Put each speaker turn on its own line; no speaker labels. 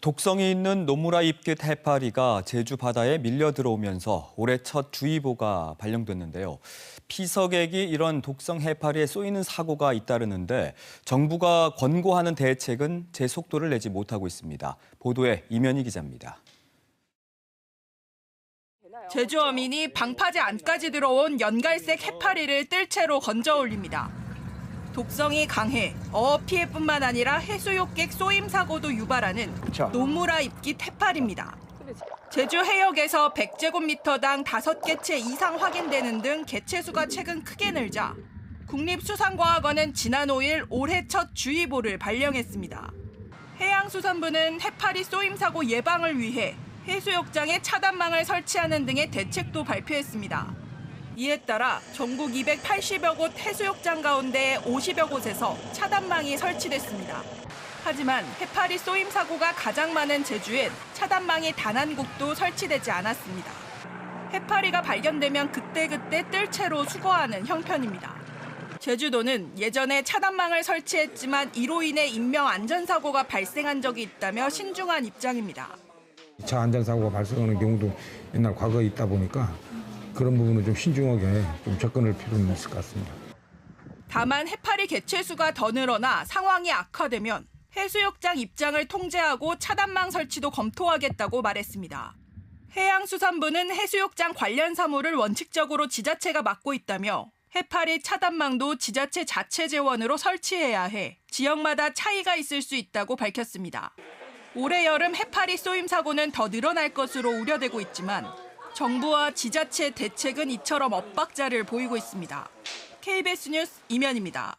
독성이 있는 노무라 잎깃 해파리가 제주 바다에 밀려 들어오면서 올해 첫 주의보가 발령됐는데요. 피서객이 이런 독성 해파리에 쏘이는 사고가 잇따르는데 정부가 권고하는 대책은 제 속도를 내지 못하고 있습니다. 보도에 이면희 기자입니다.
제주 어민이 방파제 안까지 들어온 연갈색 해파리를 뜰채로 건져 올립니다. 독성이 강해 어업 피해뿐만 아니라 해수욕객 쏘임 사고도 유발하는 노무라 잎깃 해파리입니다. 제주 해역에서 100제곱미터당 5개체 이상 확인되는 등 개체 수가 최근 크게 늘자 국립수산과학원은 지난 5일 올해 첫 주의보를 발령했습니다. 해양수산부는 해파리 쏘임 사고 예방을 위해 해수욕장에 차단망을 설치하는 등의 대책도 발표했습니다. 이에 따라 전국 280여 곳 해수욕장 가운데 50여 곳에서 차단망이 설치됐습니다. 하지만 해파리 쏘임 사고가 가장 많은 제주엔 차단망이 단 한 곳도 설치되지 않았습니다. 해파리가 발견되면 그때그때 뜰 채로 수거하는 형편입니다. 제주도는 예전에 차단망을 설치했지만 이로 인해 인명 안전사고가 발생한 적이 있다며 신중한 입장입니다.
차 안전사고가 발생하는 경우도 옛날 과거에 있다 보니까 그런 부분은 좀 신중하게 좀 접근할 필요는 있을 것 같습니다.
다만 해파리 개체 수가 더 늘어나 상황이 악화되면 해수욕장 입장을 통제하고 차단망 설치도 검토하겠다고 말했습니다. 해양수산부는 해수욕장 관련 사무를 원칙적으로 지자체가 맡고 있다며 해파리 차단망도 지자체 자체 재원으로 설치해야 해 지역마다 차이가 있을 수 있다고 밝혔습니다. 올해 여름 해파리 쏘임 사고는 더 늘어날 것으로 우려되고 있지만 정부와 지자체 대책은 이처럼 엇박자를 보이고 있습니다. KBS 뉴스 이면입니다.